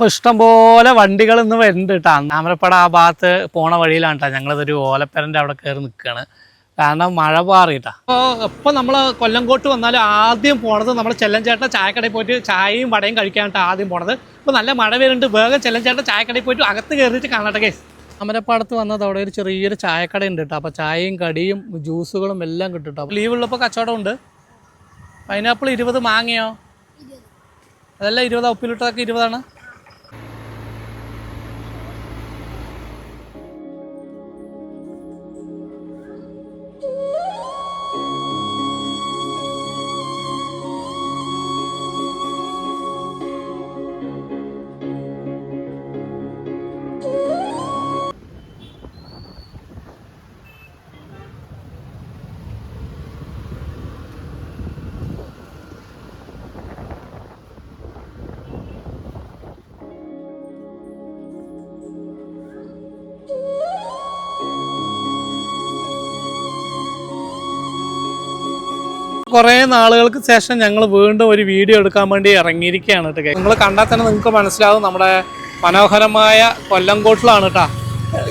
അപ്പോൾ ഇഷ്ടംപോലെ വണ്ടികൾ ഇന്ന് വരുന്നുണ്ട് കേട്ടോ താമരപ്പട ആ ഭാഗത്ത് പോണ വഴിയിലാണ് കേട്ടോ ഞങ്ങളിതൊരു ഓലപ്പരന്റെ അവിടെ കയറി നിൽക്കുകയാണ് കാരണം മഴ പാറിയിട്ടാ അപ്പോൾ ഇപ്പോൾ നമ്മൾ കൊല്ലംകോട്ട് വന്നാൽ ആദ്യം പോണത് നമ്മൾ ചെല്ലഞ്ചേട്ട ചായക്കടയിൽ പോയിട്ട് ചായയും വടയും കഴിക്കാനായിട്ട് ആദ്യം പോണത്. ഇപ്പോൾ നല്ല മഴ വരുന്നുണ്ട്. വേഗം ചെല്ലഞ്ചേട്ട ചായക്കടയിൽ പോയിട്ട് അകത്ത് കയറിയിട്ട് കാണട്ടെ കേസ് അമരപ്പാടത്ത് വന്നത് അവിടെ ഒരു ചെറിയൊരു ചായക്കട ഉണ്ട് കേട്ടോ അപ്പോൾ ചായയും കടിയും ജ്യൂസുകളും എല്ലാം കിട്ടും കേട്ടോ ലീവുള്ളപ്പോൾ കച്ചവടം ഉണ്ട്. പൈനാപ്പിൾ ഇരുപത് മാങ്ങയോ? അതെല്ലാം ഇരുപതാ ഉപ്പിലിട്ടതൊക്കെ ഇരുപതാണ്? കുറേ നാളുകൾക്ക് ശേഷം ഞങ്ങൾ വീണ്ടും ഒരു വീഡിയോ എടുക്കാൻ വേണ്ടി ഇറങ്ങിയിരിക്കുകയാണ് കേട്ടോ നിങ്ങൾ കണ്ടാൽ തന്നെ നിങ്ങൾക്ക് മനസ്സിലാവും നമ്മുടെ മനോഹരമായ കൊല്ലംകോട്ടിലാണ് കേട്ടോ.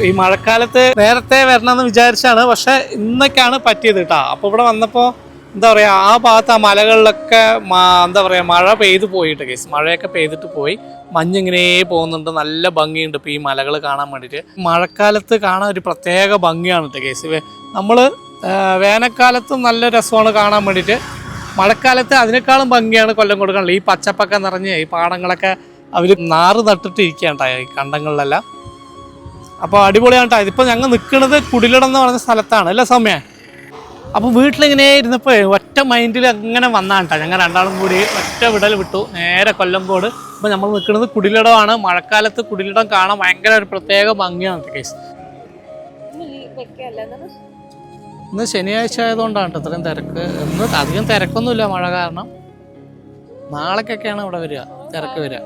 ഈ മഴക്കാലത്ത് നേരത്തെ വരണമെന്ന് വിചാരിച്ചാണ് പക്ഷെ ഇന്നൊക്കെയാണ് പറ്റിയത് കേട്ടോ. അപ്പോൾ ഇവിടെ വന്നപ്പോൾ എന്താ പറയുക ആ ഭാഗത്ത് ആ മലകളിലൊക്കെ എന്താ പറയുക മഴ പെയ്തു പോയിട്ട് കേസ് മഴയൊക്കെ പെയ്തിട്ട് പോയി. മഞ്ഞിങ്ങനെ പോകുന്നുണ്ട് നല്ല ഭംഗിയുണ്ട് ഇപ്പോൾ ഈ മലകൾ കാണാൻ വേണ്ടിയിട്ട്. മഴക്കാലത്ത് കാണാൻ ഒരു പ്രത്യേക ഭംഗിയാണ് കേട്ടോ കേസ് നമ്മൾ വേനൽക്കാലത്തും നല്ല രസമാണ് കാണാൻ വേണ്ടിയിട്ട്. മഴക്കാലത്ത് അതിനേക്കാളും ഭംഗിയാണ് കൊല്ലം കൊടുക്കാനുള്ളത്. ഈ പച്ചപ്പൊക്കെ നിറഞ്ഞ് ഈ പാടങ്ങളൊക്കെ അവർ നാറ് നട്ടിട്ട് ഇരിക്കുകയാണ് ഈ കണ്ടങ്ങളിലെല്ലാം. അപ്പോൾ അടിപൊളിയാണ് കേട്ടോ. ഇതിപ്പോൾ ഞങ്ങൾ നിൽക്കുന്നത് കുടിലിടം എന്ന് പറയുന്ന സ്ഥലത്താണ്. അല്ലേ സൗമ്യ? അപ്പോൾ വീട്ടിലിങ്ങനെ ഇരുന്നപ്പോൾ ഒറ്റ മൈൻഡിൽ അങ്ങനെ വന്നാണ് കേട്ടോ. ഞങ്ങൾ രണ്ടാളും കൂടി ഒറ്റ വിടൽ വിട്ടു. നേരെ കൊല്ലംകോട് അപ്പോൾ നമ്മൾ നിൽക്കുന്നത് കുടിലിടമാണ്. മഴക്കാലത്ത് കുടിലിടം കാണാൻ ഭയങ്കര ഒരു പ്രത്യേക ഭംഗിയാണ് കേസ് ഇന്ന് ശനിയാഴ്ച ആയതുകൊണ്ടാണ് കേട്ടോ ഇത്രയും തിരക്ക്. ഇന്ന് അധികം തിരക്കൊന്നുമില്ല മഴ കാരണം. നാളേക്കൊക്കെയാണ് ഇവിടെ വരിക തിരക്ക് വരിക.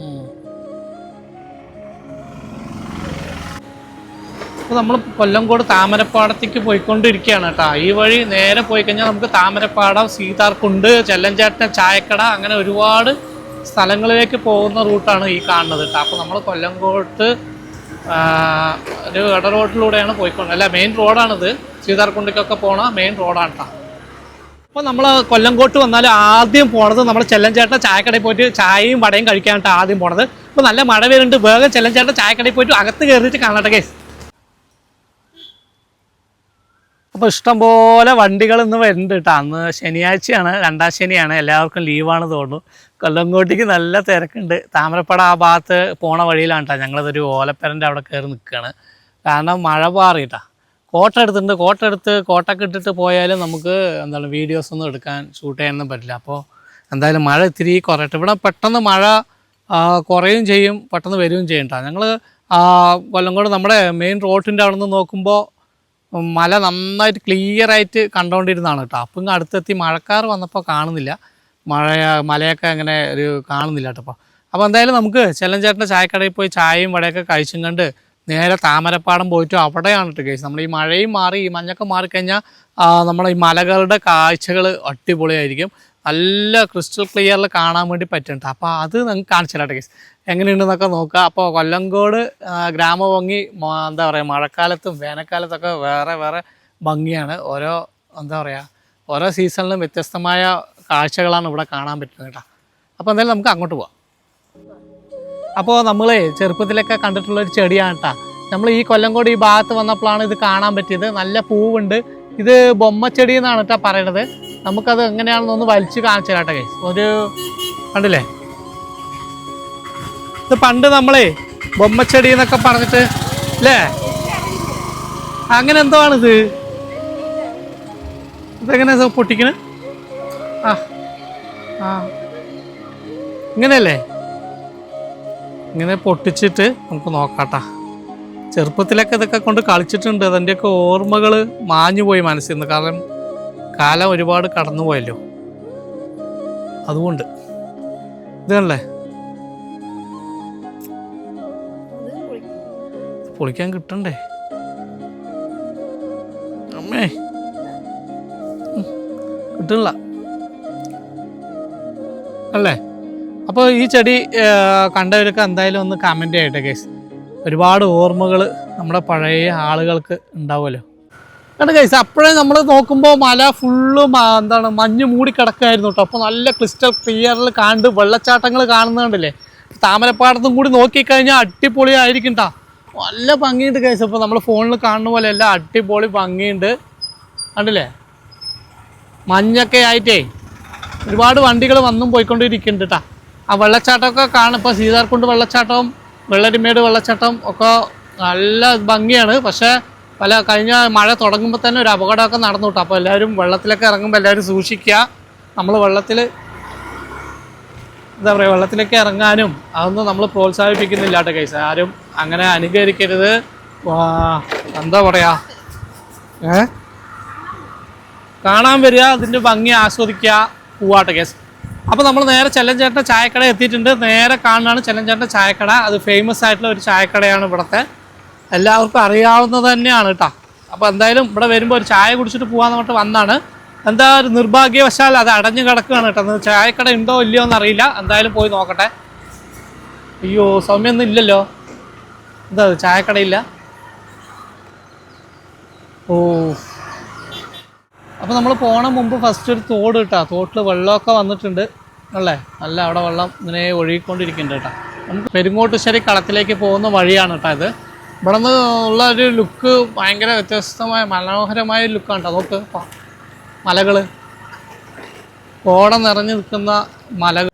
ഉം. നമ്മൾ കൊല്ലംകോട് താമരപ്പാടത്തേക്ക് പോയിക്കൊണ്ടിരിക്കുകയാണ് കേട്ടോ. ഈ വഴി നേരെ പോയി കഴിഞ്ഞാൽ നമുക്ക് താമരപ്പാടം സീതാർകുണ്ട് ചെല്ലഞ്ചേട്ടൻ ചായക്കട അങ്ങനെ ഒരുപാട് സ്ഥലങ്ങളിലേക്ക് പോകുന്ന റൂട്ടാണ് ഈ കാണുന്നത് കേട്ടോ. അപ്പോൾ നമ്മൾ കൊല്ലംകോട്ട് ഒരു ഇട റോഡിലൂടെയാണ് പോയിക്കൊണ്ട് അല്ല മെയിൻ റോഡാണിത്. സീതാർകുണ്ടിക്കൊക്കെ പോണ മെയിൻ റോഡാണ് കേട്ടോ അപ്പോൾ നമ്മൾ കൊല്ലംകോട്ട് വന്നാൽ ആദ്യം പോണത് നമ്മൾ ചെല്ലഞ്ചേട്ട ചായക്കടയിൽ പോയിട്ട് ചായയും വടയും കഴിക്കാനായിട്ട് ആദ്യം പോണത്. അപ്പോൾ നല്ല മഴ വരുന്നുണ്ട് വേഗം ചെല്ലഞ്ചേട്ട ചായക്കടയിൽ പോയിട്ട് അകത്ത് കയറിയിട്ട് കാണട്ടെ കേസ് അപ്പോൾ ഇഷ്ടംപോലെ വണ്ടികൾ ഇന്ന് വരുന്നുണ്ട് കേട്ടോ അന്ന് ശനിയാഴ്ചയാണ് രണ്ടാം ശനിയാണ് എല്ലാവർക്കും ലീവാണ് തോന്നുന്നു. കൊല്ലംകോട്ടിക്ക് നല്ല തിരക്കുണ്ട്. താമരപ്പട ആ ഭാഗത്ത് പോണ വഴിയിലാണ് കേട്ടോ ഞങ്ങളതൊരു ഓലപ്പരന്റെ അവിടെ കയറി നിൽക്കുകയാണ് കാരണം മഴ പാറിയിട്ടാ കോട്ട എടുത്തിട്ടുണ്ട്. കോട്ട എടുത്ത് കോട്ടൊക്കെ ഇട്ടിട്ട് പോയാലും നമുക്ക് എന്താണ് വീഡിയോസ് ഒന്നും എടുക്കാൻ ഷൂട്ട് ചെയ്യാനൊന്നും പറ്റില്ല. അപ്പോൾ എന്തായാലും മഴ ഇത്തിരി കുറയട്ടെ. ഇവിടെ പെട്ടെന്ന് മഴ കുറയും ചെയ്യും പെട്ടെന്ന് വരികയും ചെയ്യും കേട്ടോ ഞങ്ങൾ കൊല്ലംകോട് നമ്മുടെ മെയിൻ റോഡിന്റെ അവിടെ നിന്ന് നോക്കുമ്പോൾ മല നന്നായിട്ട് ക്ലിയറായിട്ട് കണ്ടുകൊണ്ടിരുന്നതാണ് കേട്ടോ അപ്പം ഇങ്ങ് അടുത്തെത്തി മഴക്കാർ വന്നപ്പോൾ കാണുന്നില്ല. മഴ മലയൊക്കെ അങ്ങനെ ഒരു കാണുന്നില്ല കേട്ടോ അപ്പോൾ അപ്പോൾ എന്തായാലും നമുക്ക് ചെല്ലഞ്ചേട്ടന്റെ ചായക്കടയിൽ പോയി ചായയും വടയൊക്കെ കഴിച്ചും കണ്ട് നേരെ താമരപ്പാടം പോയിട്ട് അവിടെയാണ് കേട്ടോ കേസ്. നമ്മൾ ഈ മഴയും മാറി ഈ മഞ്ഞൊക്കെ മാറിക്കഴിഞ്ഞാൽ നമ്മളെ ഈ മലകളുടെ കാഴ്ചകൾ അടിപൊളിയായിരിക്കും. നല്ല ക്രിസ്റ്റൽ ക്ലിയറിൽ കാണാൻ വേണ്ടി പറ്റുന്നുണ്ട്. അപ്പോൾ അത് നിങ്ങൾക്ക് കാണിച്ചു തരാം കേസ്. എങ്ങനെയുണ്ടെന്നൊക്കെ നോക്കുക അപ്പോൾ കൊല്ലങ്കോട് ഗ്രാമഭംഗി എന്താ പറയുക മഴക്കാലത്തും വേനൽക്കാലത്തൊക്കെ വേറെ വേറെ ഭംഗിയാണ്. ഓരോ എന്താ പറയുക ഓരോ സീസണിലും വ്യത്യസ്തമായ കാഴ്ചകളാണ് ഇവിടെ കാണാൻ പറ്റുന്നത് കേട്ടോ. അപ്പോൾ എന്തായാലും നമുക്ക് അങ്ങോട്ട് പോവാം. അപ്പോൾ നമ്മളെ ചെറുപ്പത്തിലൊക്കെ കണ്ടിട്ടുള്ള ഒരു ചെടിയാണ് കേട്ടോ നമ്മൾ ഈ കൊല്ലം കൂടി ഈ ഭാഗത്ത് വന്നപ്പോഴാണ് ഇത് കാണാൻ പറ്റിയത്. നല്ല പൂവുണ്ട്. ഇത് ബൊമ്മച്ചെടി എന്നാണ് കേട്ടോ പറയണത്. നമുക്കത് എങ്ങനെയാണെന്നൊന്ന് വലിച്ചു കാണിച്ചു തരാട്ടെ. ഒരു കണ്ടില്ലേ? ഇത് പണ്ട് നമ്മളെ ബൊമ്മച്ചെടി എന്നൊക്കെ പറഞ്ഞിട്ട് അല്ലേ അങ്ങനെ എന്തോ ആണിത്? ഇതെങ്ങനെ പൊട്ടിക്കണ്? ആ ആ. ഇങ്ങനെയല്ലേ? ഇങ്ങനെ പൊട്ടിച്ചിട്ട് നമുക്ക് നോക്കാട്ടാ. ചെറുപ്പത്തിലൊക്കെ ഇതൊക്കെ കൊണ്ട് കളിച്ചിട്ടുണ്ട്. അതിന്റെയൊക്കെ ഓർമ്മകൾ മാഞ്ഞു പോയി മനസ്സിൽ നിന്ന്. കാരണം കാലം ഒരുപാട് കടന്നുപോയല്ലോ അതുകൊണ്ട്. ഇതല്ലേ പൊളിക്കാൻ കിട്ടണ്ടേ? അമ്മേ. കിട്ടണില്ല അല്ലേ? അപ്പോൾ ഈ ചെടി കണ്ടവരൊക്കെ എന്തായാലും ഒന്ന് കമന്റ് ചെയ്യട്ടെ കേസ് ഒരുപാട് ഓർമ്മകൾ നമ്മുടെ പഴയ ആളുകൾക്ക് ഉണ്ടാവുമല്ലോ. കണ്ട് കേസ് അപ്പോഴേ നമ്മൾ നോക്കുമ്പോൾ മല ഫുള്ള് എന്താണ് മഞ്ഞ് മൂടിക്കിടക്കായിരുന്നു കേട്ടോ അപ്പോൾ നല്ല ക്രിസ്റ്റൽ ക്ലിയറിൽ കണ്ട് വെള്ളച്ചാട്ടങ്ങൾ കാണുന്നുണ്ടല്ലേ താമരപ്പാടത്തും കൂടി നോക്കിക്കഴിഞ്ഞാൽ അടിപൊളിയായിരിക്കും കേട്ടോ നല്ല ഭംഗിയുണ്ട് കേസ് ഇപ്പോൾ നമ്മൾ ഫോണിൽ കാണുന്ന പോലെ എല്ലാം അടിപൊളി ഭംഗിയുണ്ട്. കണ്ടില്ലേ? മഞ്ഞൊക്കെ ആയിട്ടേ ഒരുപാട് വണ്ടികൾ വന്നും പോയിക്കൊണ്ടിരിക്കുന്നുണ്ട് കേട്ടോ ആ വെള്ളച്ചാട്ടമൊക്കെ കാണും. ഇപ്പോൾ സീതാർകുണ്ട് വെള്ളച്ചാട്ടവും വെള്ളരിമേട് വെള്ളച്ചാട്ടം ഒക്കെ നല്ല ഭംഗിയാണ്. പക്ഷേ പല കഴിഞ്ഞ മഴ തുടങ്ങുമ്പോൾ തന്നെ ഒരു അപകടമൊക്കെ നടന്നു കിട്ടും അപ്പോൾ എല്ലാവരും വെള്ളത്തിലൊക്കെ ഇറങ്ങുമ്പോൾ എല്ലാവരും സൂക്ഷിക്കുക. നമ്മൾ വെള്ളത്തിൽ എന്താ പറയുക വെള്ളത്തിലൊക്കെ ഇറങ്ങാനും അതൊന്നും നമ്മൾ പ്രോത്സാഹിപ്പിക്കുന്നില്ല കേട്ടോ കേസ് ആരും അങ്ങനെ അനുകരിക്കരുത്. എന്താ പറയുക ഏ? കാണാൻ വരിക അതിന്റെ ഭംഗി ആസ്വദിക്കുക പോവാട്ടെ കേസ് അപ്പോൾ നമ്മൾ നേരെ ചെല്ലഞ്ചേട്ടന്റെ ചായക്കട എത്തിയിട്ടുണ്ട്. നേരെ കാണുന്നതാണ് ചെല്ലഞ്ചേട്ടന്റെ ചായക്കട. അത് ഫേമസ് ആയിട്ടുള്ള ഒരു ചായക്കടയാണ് ഇവിടുത്തെ. എല്ലാവർക്കും അറിയാവുന്നത് തന്നെയാണ് കേട്ടോ. അപ്പോൾ എന്തായാലും ഇവിടെ വരുമ്പോൾ ഒരു ചായ കുടിച്ചിട്ട് പോകാമെന്ന് പറഞ്ഞിട്ട് വന്നാണ്. എന്താ ഒരു നിർഭാഗ്യവശാൽ അത് അടഞ്ഞു കിടക്കുകയാണ് കേട്ടോ. ചായക്കട ഉണ്ടോ ഇല്ലയോ എന്ന് അറിയില്ല എന്തായാലും പോയി നോക്കട്ടെ. അയ്യോ സൗമ്യൊന്നും ഇല്ലല്ലോ. എന്താ ചായക്കടയില്ല? ഓ. അപ്പോൾ നമ്മൾ പോണ മുമ്പ് ഫസ്റ്റ് ഒരു തോട് കേട്ടോ തോട്ടിൽ വെള്ളമൊക്കെ വന്നിട്ടുണ്ട്. അല്ലേ? നല്ല അവിടെ വെള്ളം ഇങ്ങനെ ഒഴുകിക്കൊണ്ടിരിക്കുന്നുണ്ട് കേട്ടോ. നമുക്ക് പെരുങ്ങോട്ടുശ്ശേരി കളത്തിലേക്ക് പോകുന്ന വഴിയാണ് കേട്ടോ ഇത്. ഇവിടെ നിന്ന് ഉള്ള ഒരു ലുക്ക് ഭയങ്കര വ്യത്യസ്തമായ മനോഹരമായ ലുക്കാണ് കേട്ടോ. നോക്ക് മലകൾ കോട നിറഞ്ഞു നിൽക്കുന്ന മലകൾ.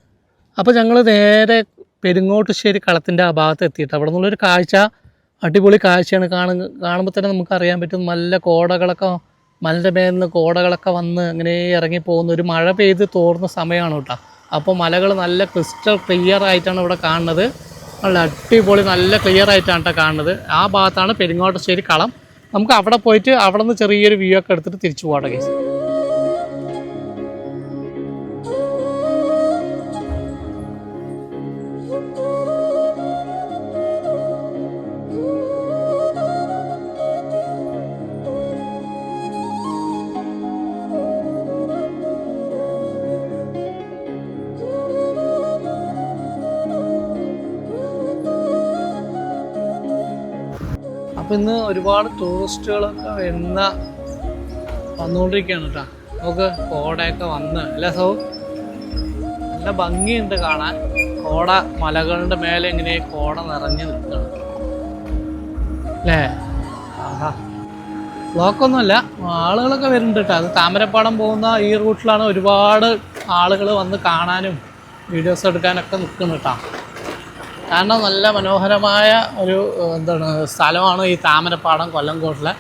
അപ്പോൾ ഞങ്ങൾ നേരെ പെരുങ്ങോട്ടുശ്ശേരി കളത്തിന്റെ ആ ഭാഗത്ത് എത്തിയിട്ട് അവിടെ നിന്നുള്ളൊരു കാഴ്ച അടിപൊളി കാഴ്ചയാണ് കാണുമ്പോൾ തന്നെ നമുക്ക് അറിയാൻ പറ്റും നല്ല കോടകളൊക്കെ മലന്റെ മേലിൽ നിന്ന് കോടകളൊക്കെ വന്ന് അങ്ങനെ ഇറങ്ങി പോകുന്ന ഒരു മഴ പെയ്ത് തോർന്ന സമയമാണ് കേട്ടോ. അപ്പോൾ മലകൾ നല്ല ക്രിസ്റ്റൽ ക്ലിയർ ആയിട്ടാണ് ഇവിടെ കാണുന്നത്. നല്ല അടിപൊളി നല്ല ക്ലിയർ ആയിട്ടാണ് കേട്ടോ കാണുന്നത്. ആ ഭാഗത്താണ് പെരിങ്ങോട്ടശ്ശേരി കളം. നമുക്ക് അവിടെ പോയിട്ട് അവിടെ നിന്ന് ചെറിയൊരു വ്യൂ ഒക്കെ എടുത്തിട്ട് തിരിച്ചു പോകട്ടെ കേസ് ഇന്ന് ഒരുപാട് ടൂറിസ്റ്റുകളൊക്കെ വരുന്ന വന്നുകൊണ്ടിരിക്കുകയാണ് കേട്ടോ. നമുക്ക് കോടയൊക്കെ വന്ന് അല്ലേ സൗ? നല്ല ഭംഗിയുണ്ട് കാണാൻ. കോട മലകളുടെ മേലെ ഇങ്ങനെ കോട നിറഞ്ഞു നിൽക്കണം. അല്ലേ? ആഹാ. ബ്ലോക്കൊന്നുമല്ല ആളുകളൊക്കെ വരുന്നുണ്ട് കേട്ടോ. അത് താമരപ്പാടം പോകുന്ന ഈ റൂട്ടിലാണ് ഒരുപാട് ആളുകൾ വന്ന് കാണാനും വീഡിയോസ് എടുക്കാനൊക്കെ നിൽക്കുന്നു കേട്ടോ. കാരണം നല്ല മനോഹരമായ ഒരു എന്താണ് സ്ഥലമാണ് ഈ താമരപ്പാടം കൊല്ലംകോട്ടിലെ.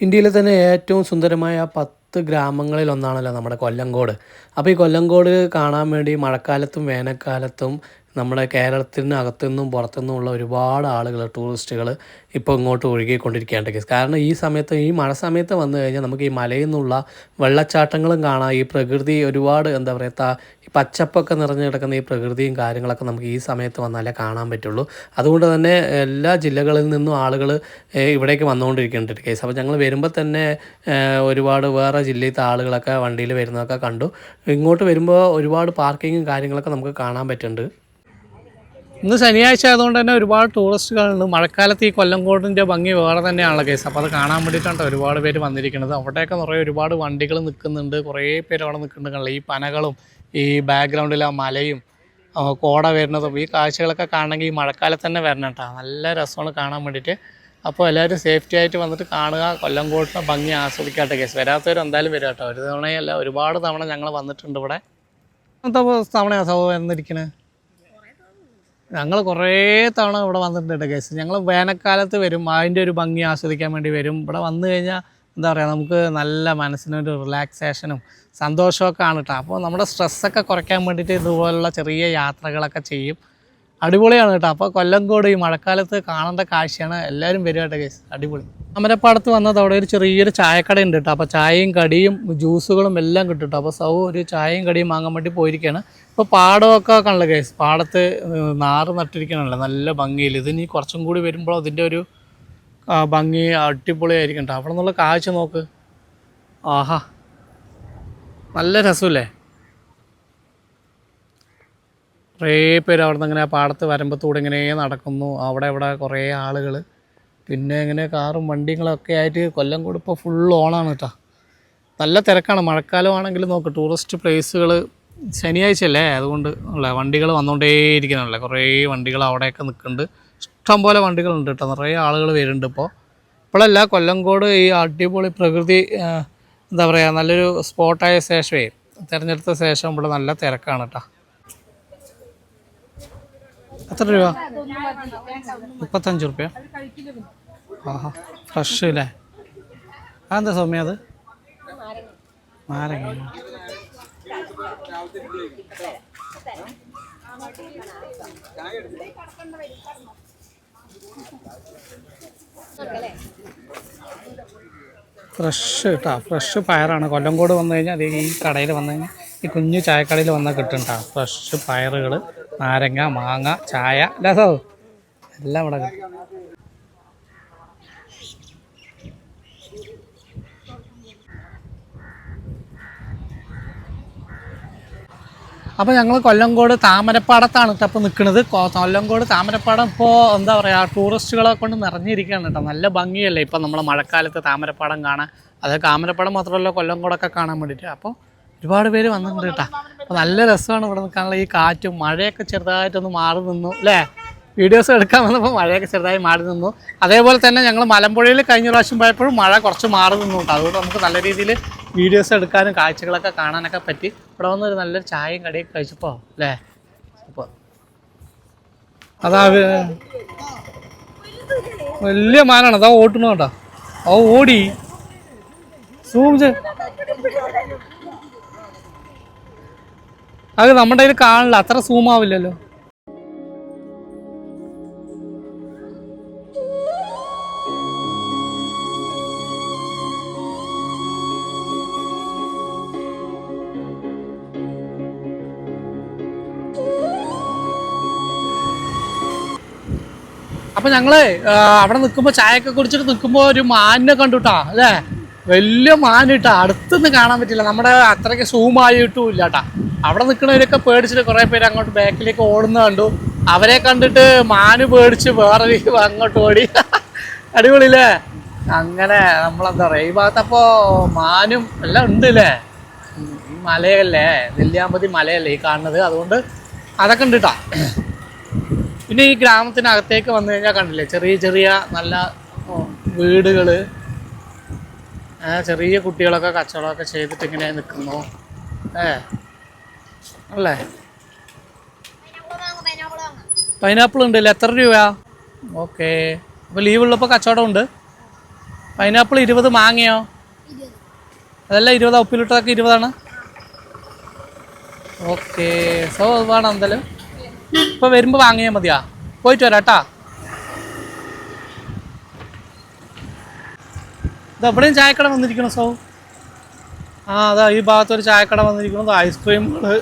ഇന്ത്യയിലെ തന്നെ ഏറ്റവും സുന്ദരമായ പത്ത് ഗ്രാമങ്ങളിൽ ഒന്നാണല്ലോ നമ്മുടെ കൊല്ലങ്കോട് അപ്പോൾ ഈ കൊല്ലങ്കോട് കാണാൻ വേണ്ടി മഴക്കാലത്തും വേനൽക്കാലത്തും നമ്മുടെ കേരളത്തിന് അകത്തുനിന്നും പുറത്തുനിന്നും ഉള്ള ഒരുപാട് ആളുകൾ ടൂറിസ്റ്റുകൾ ഇപ്പോൾ ഇങ്ങോട്ട് ഒഴുകിക്കൊണ്ടിരിക്കുകയാണ് കേസ്. കാരണം ഈ സമയത്ത് ഈ മഴ സമയത്ത് വന്നു കഴിഞ്ഞാൽ നമുക്ക് ഈ മലയിൽ നിന്നുള്ള വെള്ളച്ചാട്ടങ്ങളും കാണാം. ഈ പ്രകൃതി ഒരുപാട് എന്താ പറയുക ഈ പച്ചപ്പൊക്കെ നിറഞ്ഞു കിടക്കുന്ന ഈ പ്രകൃതിയും കാര്യങ്ങളൊക്കെ നമുക്ക് ഈ സമയത്ത് വന്നാലേ കാണാൻ പറ്റുള്ളൂ. അതുകൊണ്ട് തന്നെ എല്ലാ ജില്ലകളിൽ നിന്നും ആളുകൾ ഇവിടേക്ക് വന്നുകൊണ്ടിരിക്കുന്നുണ്ട് കേസ്. അപ്പോൾ ഞങ്ങൾ വരുമ്പോൾ തന്നെ ഒരുപാട് വേറെ ജില്ലയിലത്തെ ആളുകളൊക്കെ വണ്ടിയിൽ വരുന്നതൊക്കെ കണ്ടു. ഇങ്ങോട്ട് വരുമ്പോൾ ഒരുപാട് പാർക്കിങ്ങും കാര്യങ്ങളൊക്കെ നമുക്ക് കാണാൻ പറ്റുന്നുണ്ട്. ഇന്ന് ശനിയാഴ്ച ആയതുകൊണ്ട് തന്നെ ഒരുപാട് ടൂറിസ്റ്റുകളുണ്ട്. മഴക്കാലത്ത് ഈ കൊല്ലംകോടിന്റെ ഭംഗി വേറെ തന്നെയാണല്ലോ കേസ്. അപ്പോൾ അത് കാണാൻ വേണ്ടിയിട്ടാണ് ഒരുപാട് പേര് വന്നിരിക്കുന്നത്. അവിടെയൊക്കെ നിറയെ ഒരുപാട് വണ്ടികൾ നിൽക്കുന്നുണ്ട്. കുറേ പേര് അവിടെ നിൽക്കുന്നുണ്ട്? ഈ പനകളും ഈ ബാക്ക്ഗ്രൗണ്ടിൽ ആ മലയും കോട വരുന്നതും ഈ കാഴ്ചകളൊക്കെ കാണണമെങ്കിൽ ഈ മഴക്കാലത്ത് തന്നെ വരണം കേട്ടോ നല്ല രസമാണ് കാണാൻ വേണ്ടിയിട്ട്. അപ്പോൾ എല്ലാവരും സേഫ്റ്റി ആയിട്ട് വന്നിട്ട് കാണുക. കൊല്ലംകോട്ടിനെ ഭംഗി ആസ്വദിക്കാട്ടെ കേസ്. വരാത്തവർ എന്തായാലും വരും കേട്ടോ ഒരു തവണയല്ല ഒരുപാട് തവണ ഞങ്ങൾ വന്നിട്ടുണ്ട് ഇവിടെ. എന്താ തവണയാണ് സൗ വന്നിരിക്കുന്നത് ഞങ്ങൾ കുറേ തവണ ഇവിടെ വന്നിട്ടുണ്ട് കേസ് ഞങ്ങൾ വേനൽക്കാലത്ത് വരും അതിന്റെ ഒരു ഭംഗി ആസ്വദിക്കാൻ വേണ്ടി വരും. ഇവിടെ വന്നു കഴിഞ്ഞാൽ എന്താ പറയുക നമുക്ക് നല്ല മനസ്സിനൊരു റിലാക്സേഷനും സന്തോഷമൊക്കെ ആണ് കേട്ടോ അപ്പോൾ നമ്മുടെ സ്ട്രെസ്സൊക്കെ കുറയ്ക്കാൻ വേണ്ടിയിട്ട് ഇതുപോലുള്ള ചെറിയ യാത്രകളൊക്കെ ചെയ്യും. അടിപൊളിയാണ് കേട്ടോ അപ്പോൾ കൊല്ലംകോട് ഈ മഴക്കാലത്ത് കാണേണ്ട കാഴ്ചയാണ്. എല്ലാവരും വരിക കേട്ടോ കേസ് അടിപൊളി. അമരപ്പാടത്ത് വന്നത് അവിടെ ഒരു ചെറിയൊരു ചായക്കട ഉണ്ട് കേട്ടോ. അപ്പോൾ ചായയും കടിയും ജ്യൂസുകളും എല്ലാം കിട്ടും കേട്ടോ. അപ്പോൾ സൗ ഒരു ചായയും കടിയും വാങ്ങാൻ വേണ്ടി പോയിരിക്കുകയാണ് ഇപ്പോൾ പാടമൊക്കെ കണ്ടല്ലോ കേസ് പാടത്ത് നാറ് നട്ടിരിക്കണല്ലോ? നല്ല ഭംഗിയിൽ ഇതിനി കുറച്ചും കൂടി വരുമ്പോൾ അതിന്റെ ഒരു ഭംഗി അടിപൊളിയായിരിക്കും കേട്ടോ. അവിടെ നിന്നുള്ള കാഴ്ച നോക്ക്. ആഹാ. നല്ല രസമല്ലേ? കുറേ പേര് അവിടെ നിന്ന് ഇങ്ങനെ പാടത്ത് വരമ്പത്തൂടെ ഇങ്ങനെ നടക്കുന്നു. അവിടെ ഇവിടെ കുറേ ആളുകൾ പിന്നെ ഇങ്ങനെ കാറും വണ്ടികളൊക്കെ ആയിട്ട് കൊല്ലംകോട് ഇപ്പോൾ ഫുൾ ഓണാണ് കേട്ടോ നല്ല തിരക്കാണ്. മഴക്കാലമാണെങ്കിൽ നോക്ക് ടൂറിസ്റ്റ് പ്ലേസുകൾ ശനിയാഴ്ചയല്ലേ? അതുകൊണ്ട് ഉള്ള വണ്ടികൾ വന്നുകൊണ്ടേയിരിക്കുന്നുണ്ടല്ലേ കുറേ വണ്ടികൾ അവിടെയൊക്കെ നിൽക്കുന്നുണ്ട് ഇഷ്ടംപോലെ വണ്ടികളുണ്ട് കേട്ടോ നിറയെ ആളുകൾ വരുന്നുണ്ട് ഇപ്പോൾ ഇപ്പോഴല്ല കൊല്ലംകോട് ഈ അടിപൊളി പ്രകൃതി എന്താ പറയുക നല്ലൊരു സ്പോട്ടായ ശേഷമേ തിരഞ്ഞെടുത്ത ശേഷം ഇവിടെ നല്ല തിരക്കാണ് കേട്ടോ എത്ര രൂപ? മുപ്പത്തഞ്ച് റുപ്യ ആഹാ ഫ്രഷ് അല്ലേ? അതെന്താ സൗമ്യ അത്? നാരങ്ങ. ഫ്രഷ് കേട്ടോ ഫ്രഷ് പയറാണ്. കൊല്ലംകോട് വന്നു കഴിഞ്ഞാൽ അത് ഈ കടയിൽ വന്നു കഴിഞ്ഞാൽ ഈ കുഞ്ഞു ചായക്കടയിൽ വന്നാൽ കിട്ടും കേട്ടോ ഫ്രഷ് പയറുകൾ നാരങ്ങ മാങ്ങ ചായ. രസോ എല്ലാം ഇവിടെ അപ്പോൾ ഞങ്ങൾ കൊല്ലംകോട് താമരപ്പാടത്താണ് കേട്ടോ നിൽക്കുന്നത് കൊല്ലംകോട് താമരപ്പാടം ഇപ്പോൾ എന്താ പറയുക ടൂറിസ്റ്റുകളെ കൊണ്ട് നിറഞ്ഞിരിക്കുകയാണ് കേട്ടോ നല്ല ഭംഗിയല്ലേ ഇപ്പോൾ നമ്മൾ മഴക്കാലത്ത് താമരപ്പാടം കാണാൻ. അത് താമരപ്പാടം മാത്രമല്ല കൊല്ലംകോടൊക്കെ കാണാൻ വേണ്ടിയിട്ട്. അപ്പോൾ ഒരുപാട് പേര് വന്നിട്ടുണ്ട് കേട്ടോ. നല്ല രസമാണ് ഇവിടെ നിൽക്കാനുള്ള ഈ കാറ്റും മഴയൊക്കെ ചെറുതായിട്ടൊന്ന് മാറി നിന്നു അല്ലേ? വീഡിയോസ് എടുക്കാൻ വന്നപ്പോൾ മഴയൊക്കെ ചെറുതായി മാറി നിന്നു. അതേപോലെ തന്നെ ഞങ്ങൾ മലമ്പുഴയിൽ കഴിഞ്ഞ പ്രാവശ്യം പോയപ്പോഴും മഴ കുറച്ച് മാറി നിന്നു കേട്ടോ. അതുകൊണ്ട് നമുക്ക് നല്ല രീതിയിൽ വീഡിയോസ് എടുക്കാനും കാഴ്ചകളൊക്കെ കാണാനൊക്കെ പറ്റി. ഇവിടെ വന്ന് ഒരു നല്ലൊരു ചായയും കടിയൊക്കെ കഴിച്ചപ്പോൾ അല്ലേ? അപ്പോൾ അതാ വലിയ മാനാണ്. അതാ ഓട്ടുന്നു കേട്ടോ. ഓ ഓടി. സൂം ചെയ് അത് നമ്മുടെ കയ്യിൽ കാണില്ല അത്ര സൂം ആവില്ലല്ലോ. അപ്പൊ ഞങ്ങൾ അവിടെ നിൽക്കുമ്പോ ചായയൊക്കെ കുടിച്ചിട്ട് നിൽക്കുമ്പോ ഒരു മാനിനെ കണ്ടുട്ടാ അല്ലേ? വലിയ മാനിട്ടാ. അടുത്തുനിന്ന് കാണാൻ പറ്റില്ല. നമ്മുടെ അത്രയ്ക്ക് സൂമായിട്ടും ഇല്ലാട്ടാ. അവിടെ നിൽക്കുന്നവരൊക്കെ പേടിച്ചിട്ട് കുറേ പേര് അങ്ങോട്ട് ബാക്കിലേക്ക് ഓടുന്ന കണ്ടു. അവരെ കണ്ടിട്ട് മാന് പേടിച്ച് വേറെ അങ്ങോട്ട് ഓടി. അടിപൊളിയില്ലേ? അങ്ങനെ നമ്മളെന്താ പറയാ ഈ ഭാഗത്തപ്പോ മാനും എല്ലാം ഉണ്ട് അല്ലേ ഈ മലയല്ലേ? നെല്ലിയാമ്പതി മലയല്ലേ ഈ കാണുന്നത്. അതുകൊണ്ട് അതൊക്കെ ഉണ്ട് കേട്ടാ പിന്നെ ഈ ഗ്രാമത്തിനകത്തേക്ക് വന്നു കഴിഞ്ഞാൽ കണ്ടില്ലേ ചെറിയ ചെറിയ നല്ല വീടുകൾ ചെറിയ കുട്ടികളൊക്കെ കച്ചവടമൊക്കെ ചെയ്തിട്ട് ഇങ്ങനെ നിൽക്കുന്നു ഏ? അല്ലേ? പൈനാപ്പിൾ ഉണ്ട് അല്ലേ എത്ര രൂപയാ? ഓക്കെ. അപ്പോൾ ലീവ് ഉള്ളപ്പോൾ കച്ചവടം ഉണ്ട്. പൈനാപ്പിൾ ഇരുപത് മാങ്ങയോ? അതല്ല ഇരുപതാ ഉപ്പിലിട്ടതൊക്കെ ഇരുപതാണ്? ഓക്കെ. സോ അത് വേണം എന്തായാലും. ഇപ്പോൾ വരുമ്പോൾ വാങ്ങിയാൽ മതിയാ. പോയിട്ട് വരാം കേട്ടാ. ഇത് എവിടെയും ചായക്കട വന്നിരിക്കണം സോ. ആ അതാ ഈ ഭാഗത്തൊരു ചായക്കട വന്നിരിക്കുന്നത് ഐസ്ക്രീമുകൾ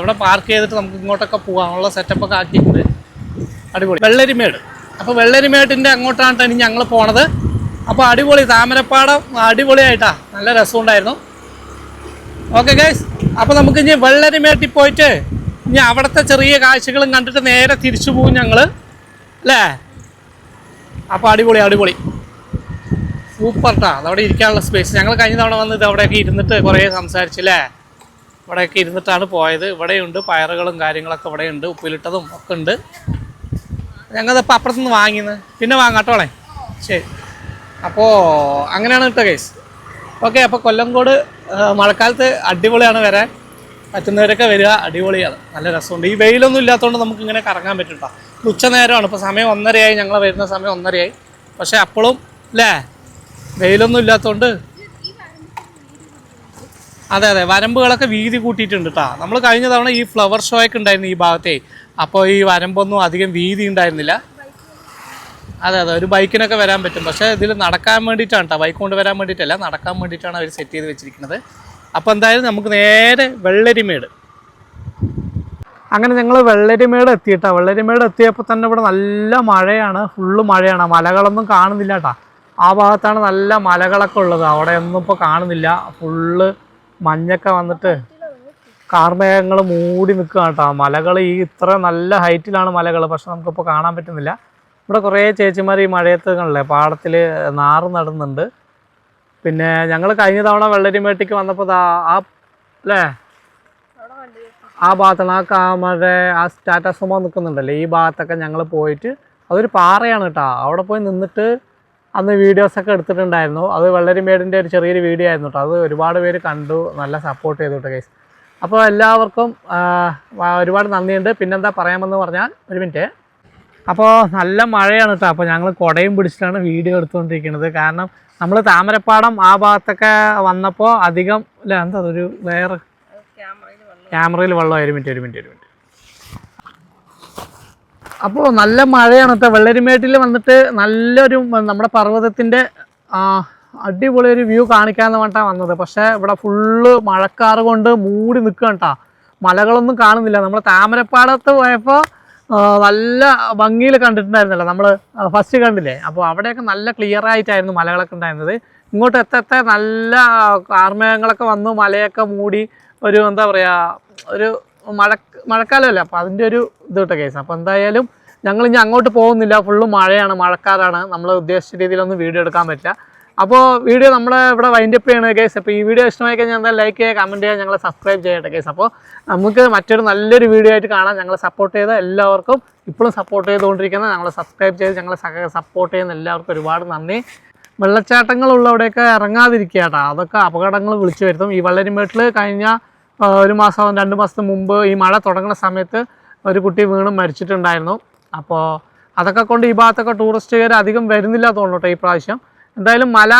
ഇവിടെ പാർക്ക് ചെയ്തിട്ട് നമുക്ക് ഇങ്ങോട്ടൊക്കെ പോകാനുള്ള സെറ്റപ്പ് സെറ്റപ്പൊക്കെ ആക്കിയിട്ടുണ്ട്. അടിപൊളി. വെള്ളരിമേട്. അപ്പോൾ വെള്ളരിമേട്ടിന്റെ അങ്ങോട്ടാണ് ഇനി ഞങ്ങൾ പോണത്. അപ്പോൾ അടിപൊളി താമരപ്പാടം അടിപൊളിയായിട്ടാ. നല്ല രസമുണ്ടായിരുന്നു. ഓക്കെ ഗൈസ് അപ്പോൾ നമുക്ക് ഇനി വെള്ളരിമേട്ടിൽ പോയിട്ട് ഇനി അവിടുത്തെ ചെറിയ കാഴ്ചകളും കണ്ടിട്ട് നേരെ തിരിച്ചു പോകും ഞങ്ങൾ അല്ലേ? അപ്പോൾ അടിപൊളി അടിപൊളി. സൂപ്പർ ട്ടാ. അതവിടെ ഇരിക്കാനുള്ള സ്പേസ് ഞങ്ങൾ കഴിഞ്ഞ തവണ വന്നിട്ട് അവിടെയൊക്കെ ഇരുന്നിട്ട് കുറേ സംസാരിച്ചില്ലേ ഇവിടെയൊക്കെ ഇരുന്നിട്ടാണ് പോയത്. ഇവിടെയുണ്ട് പയറുകളും കാര്യങ്ങളൊക്കെ ഇവിടെയുണ്ട് ഉപ്പിലിട്ടതും ഒക്കെ ഉണ്ട്. ഞങ്ങളിപ്പോൾ അപ്പുറത്തുനിന്ന് വാങ്ങിയത് പിന്നെ വാങ്ങാട്ടോളെ ശരി. അപ്പോൾ അങ്ങനെയാണ് കേട്ടോ കേസ് ഓക്കെ അപ്പോൾ കൊല്ലംകോട് മഴക്കാലത്ത് അടിപൊളിയാണ് വരാൻ. പറ്റുന്നവരൊക്കെ വരിക അടിപൊളിയാണ്. നല്ല രസമുണ്ട്. ഈ വെയിലൊന്നും ഇല്ലാത്തതുകൊണ്ട് നമുക്ക് ഇങ്ങനെ കറങ്ങാൻ പറ്റും ഉച്ച നേരമാണ്. ഇപ്പോൾ സമയം ഒന്നരയായി. ഞങ്ങൾ വരുന്ന സമയം ഒന്നരയായി. പക്ഷേ അപ്പോഴും അല്ലേ വെയിലൊന്നും ഇല്ലാത്തതുകൊണ്ട് അതെ അതെ. വരമ്പുകളൊക്കെ വീതി കൂട്ടിയിട്ടുണ്ട് കേട്ടോ നമ്മൾ കഴിഞ്ഞ തവണ ഈ ഫ്ലവർ ഷോ ഒക്കെ ഉണ്ടായിരുന്നു ഈ ഭാഗത്തെ. അപ്പോൾ ഈ വരമ്പൊന്നും അധികം വീതി ഉണ്ടായിരുന്നില്ല. അതെ അതെ. ഒരു ബൈക്കിനൊക്കെ വരാൻ പറ്റും. പക്ഷേ ഇതിൽ നടക്കാൻ വേണ്ടിയിട്ടാണ് കേട്ടോ ബൈക്ക് കൊണ്ട് വരാൻ വേണ്ടിയിട്ടല്ല നടക്കാൻ വേണ്ടിയിട്ടാണ് അവർ സെറ്റ് ചെയ്ത് വെച്ചിരിക്കുന്നത്. അപ്പോൾ എന്തായാലും നമുക്ക് നേരെ വെള്ളരിമേട്. അങ്ങനെ ഞങ്ങൾ വെള്ളരിമേട് എത്തിയിട്ടാ വെള്ളരിമേട് എത്തിയപ്പോൾ തന്നെ ഇവിടെ നല്ല മഴയാണ്. ഫുള്ള് മഴയാണ്. മലകളൊന്നും കാണുന്നില്ല കേട്ടാ ആ ഭാഗത്താണ് നല്ല മലകളൊക്കെ ഉള്ളത്. അവിടെ ഒന്നും ഇപ്പോൾ കാണുന്നില്ല. ഫുള്ള് മഞ്ഞൊക്കെ വന്നിട്ട് കാർമേഘങ്ങൾ മൂടി നിൽക്കുകയാണ് കേട്ടോ. മലകൾ ഈ ഇത്ര നല്ല ഹൈറ്റിലാണ് മലകൾ. പക്ഷെ നമുക്കിപ്പോൾ കാണാൻ പറ്റുന്നില്ല. ഇവിടെ കുറേ ചേച്ചിമാർ ഈ മഴയത്ത് കണ്ടില്ലേ? പാടത്തിൽ നാറ് നടുന്നുണ്ട്. പിന്നെ ഞങ്ങൾ കഴിഞ്ഞ തവണ വെള്ളരിമേട്ടിക്ക് വന്നപ്പോൾ ആ അല്ലേ? ആ ഭാഗത്താണ് ആ കാ മറ്റേ ആ സ്റ്റാറ്റസുമോ നിൽക്കുന്നുണ്ടല്ലേ? ഈ ഭാഗത്തൊക്കെ ഞങ്ങൾ പോയിട്ട് അതൊരു പാറയാണ് കേട്ടോ. അവിടെ പോയി നിന്നിട്ട് അന്ന് വീഡിയോസൊക്കെ എടുത്തിട്ടുണ്ടായിരുന്നു. അത് വെള്ളരിമേടിന്റെ ഒരു ചെറിയൊരു വീഡിയോ ആയിരുന്നു കേട്ടോ അത് ഒരുപാട് പേര് കണ്ടു നല്ല സപ്പോർട്ട് ചെയ്തു കേട്ടോ ഗൈസ് അപ്പോൾ എല്ലാവർക്കും ഒരുപാട് നന്ദിയുണ്ട്. പിന്നെന്താ പറയാമെന്ന് പറഞ്ഞാൽ ഒരു മിനിറ്റ് അപ്പോൾ നല്ല മഴയാണ് കേട്ടോ അപ്പോൾ ഞങ്ങൾ കുടയും പിടിച്ചിട്ടാണ് വീഡിയോ എടുത്തുകൊണ്ടിരിക്കുന്നത്. കാരണം നമ്മൾ താമരപ്പാടം ആ ഭാഗത്തൊക്കെ വന്നപ്പോൾ അധികം അല്ല എന്താ ഒരു വേറെ ക്യാമറയിൽ വെള്ളം ഒരു മിനിറ്റ് ഒരു മിനിറ്റ് ഒരു മിനിറ്റ് അപ്പോൾ നല്ല മഴയാണ് കേട്ടോ വെള്ളരിമേട്ടിൽ വന്നിട്ട് നല്ലൊരു നമ്മുടെ പർവതത്തിന്റെ അടിപൊളി ഒരു വ്യൂ കാണിക്കാൻ പറഞ്ഞിട്ടാണ് വന്നത്. പക്ഷേ ഇവിടെ ഫുള്ള് മഴക്കാറ് കൊണ്ട് മൂടി നിൽക്കുകയാണ് കേട്ടോ മലകളൊന്നും കാണുന്നില്ല. നമ്മൾ താമരപ്പാടത്ത് പോയപ്പോൾ നല്ല ഭംഗിയിൽ കണ്ടിട്ടുണ്ടായിരുന്നല്ലോ നമ്മൾ ഫസ്റ്റ് കണ്ടില്ലേ? അപ്പോൾ അവിടെയൊക്കെ നല്ല ക്ലിയർ ആയിട്ടായിരുന്നു മലകളൊക്കെ ഉണ്ടായിരുന്നത്. ഇങ്ങോട്ട് എത്തത്തെ നല്ല കാർമേഘങ്ങളൊക്കെ വന്നു മലയൊക്കെ മൂടി ഒരു എന്താ പറയുക ഒരു മഴ മഴക്കാലമല്ലേ? അപ്പോൾ അതിന്റെ ഒരു ഇത് കേട്ടോ കേസ് അപ്പോൾ എന്തായാലും ഞങ്ങൾ ഇനി അങ്ങോട്ട് പോകുന്നില്ല. ഫുള്ള് മഴയാണ് മഴക്കാലാണ് നമ്മൾ ഉദ്ദേശിച്ച രീതിയിലൊന്നും വീഡിയോ എടുക്കാൻ പറ്റില്ല. അപ്പോൾ വീഡിയോ നമ്മൾ ഇവിടെ വൈൻഡപ്പ് ചെയ്യണ കേസ് അപ്പോൾ ഈ വീഡിയോ ഇഷ്ടമായി കഴിഞ്ഞാൽ എന്തായാലും ലൈക്ക് ചെയ്യുക കമന്റ് ചെയ്യുക ഞങ്ങളെ സബ്സ്ക്രൈബ് ചെയ്യട്ടെ കേസ് അപ്പോൾ നമുക്ക് മറ്റൊരു നല്ലൊരു വീഡിയോ ആയിട്ട് കാണാം. ഞങ്ങളെ സപ്പോർട്ട് ചെയ്ത എല്ലാവർക്കും ഇപ്പോഴും സപ്പോർട്ട് ചെയ്തുകൊണ്ടിരിക്കുന്ന ഞങ്ങളെ സബ്സ്ക്രൈബ് ചെയ്ത് ഞങ്ങളെ സപ്പോർട്ട് ചെയ്യുന്ന എല്ലാവർക്കും ഒരുപാട് നന്ദി. വെള്ളച്ചാട്ടങ്ങളുള്ളവിടെയൊക്കെ ഇറങ്ങാതിരിക്കുക കേട്ടോ. അതൊക്കെ അപകടങ്ങൾ വിളിച്ചു വരുത്തും. ഈ വെള്ളരിമേട്ടിൽ കഴിഞ്ഞ ഒരു മാസം രണ്ട് മാസത്തിന് മുമ്പ് ഈ മഴ തുടങ്ങുന്ന സമയത്ത് ഒരു കുട്ടി വീണും മരിച്ചിട്ടുണ്ടായിരുന്നു. അപ്പോൾ അതൊക്കെ കൊണ്ട് ഈ ഭാഗത്തൊക്കെ ടൂറിസ്റ്റുകാർ അധികം വരുന്നില്ല തോന്നട്ടെ ഈ പ്രാവശ്യം. എന്തായാലും മല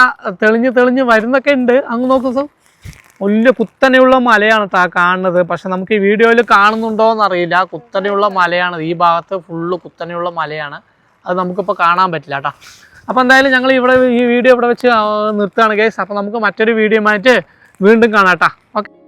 തെളിഞ്ഞ് തെളിഞ്ഞ് വരുന്നൊക്കെ ഉണ്ട്. അങ്ങ് നോക്കൂ സർ. വലിയ കുത്തനെയുള്ള മലയാണ് താ കാണുന്നത്. പക്ഷെ നമുക്ക് ഈ വീഡിയോയിൽ കാണുന്നുണ്ടോ എന്നറിയില്ല. കുത്തനെയുള്ള മലയാണ്. ഈ ഭാഗത്ത് ഫുള്ള് കുത്തനെയുള്ള മലയാണ്. അത് നമുക്കിപ്പോൾ കാണാൻ പറ്റില്ല കേട്ടോ അപ്പോൾ എന്തായാലും ഞങ്ങൾ ഇവിടെ ഈ വീഡിയോ ഇവിടെ വെച്ച് നിർത്തുകയാണ് കേസ് അപ്പോൾ നമുക്ക് മറ്റൊരു വീഡിയോ ആയിട്ട് വീണ്ടും കാണാം കേട്ടോ ഓക്കെ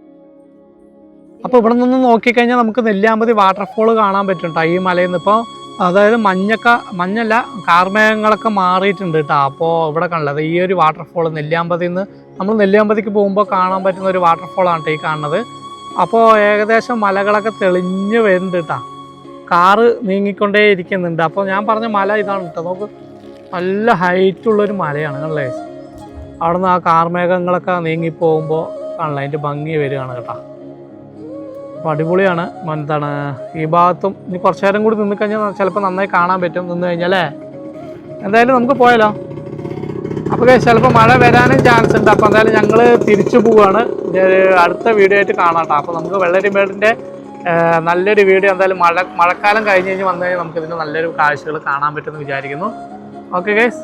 അപ്പോൾ ഇവിടെ നിന്ന് നോക്കിക്കഴിഞ്ഞാൽ നമുക്ക് നെല്ലിയാമ്പതി വാട്ടർഫോൾ കാണാൻ പറ്റും ഈ മലയിൽ നിന്ന് ഇപ്പോൾ അതായത് മഞ്ഞൊക്കെ മഞ്ഞല്ല കാർമേഘങ്ങളൊക്കെ മാറിയിട്ടുണ്ട് കേട്ടോ അപ്പോൾ ഇവിടെ കാണുന്നത് ഈ ഒരു വാട്ടർഫോൾ നെല്ലിയാമ്പതിയിൽ നിന്ന് നമ്മൾ നെല്ലിയാമ്പതിക്ക് പോകുമ്പോൾ കാണാൻ പറ്റുന്ന ഒരു വാട്ടർഫോളാണ് കേട്ടോ ഈ കാണുന്നത്. അപ്പോൾ ഏകദേശം മലകളൊക്കെ തെളിഞ്ഞു വരുന്നുണ്ട് കേട്ടോ കാറ് നീങ്ങിക്കൊണ്ടേ ഇരിക്കുന്നുണ്ട്. അപ്പോൾ ഞാൻ പറഞ്ഞ മല ഇതാണ് കേട്ടോ നോക്ക് നല്ല ഹൈറ്റുള്ളൊരു മലയാണ് കണ്ടല്ലേ? നിന്ന് ആ കാർമേഘങ്ങളൊക്കെ നീങ്ങി പോകുമ്പോൾ കാണല അതിന്റെ ഭംഗി വരികയാണ് കേട്ടോ അപ്പോൾ അടിപൊളിയാണ്. എന്താണ് ഈ ഭാഗത്തും ഇനി കുറച്ച് നേരം കൂടി നിന്ന് കഴിഞ്ഞാൽ ചിലപ്പോൾ നന്നായി കാണാൻ പറ്റും നിന്ന് കഴിഞ്ഞാലേ. എന്തായാലും നമുക്ക് പോയാലോ? അപ്പോൾ ചിലപ്പോൾ മഴ വരാനും ചാൻസ് ഉണ്ട്. അപ്പോൾ എന്തായാലും ഞങ്ങൾ തിരിച്ചു പോവുകയാണ് അടുത്ത വീഡിയോ ആയിട്ട് കാണാം കേട്ടോ അപ്പോൾ നമുക്ക് വെള്ളരിമേടിന്റെ നല്ലൊരു വീഡിയോ എന്തായാലും മഴ മഴക്കാലം കഴിഞ്ഞ് കഴിഞ്ഞ് വന്നു കഴിഞ്ഞാൽ നമുക്കിതിന്റെ നല്ലൊരു കാഴ്ചകൾ കാണാൻ പറ്റുമെന്ന് വിചാരിക്കുന്നു. Okay guys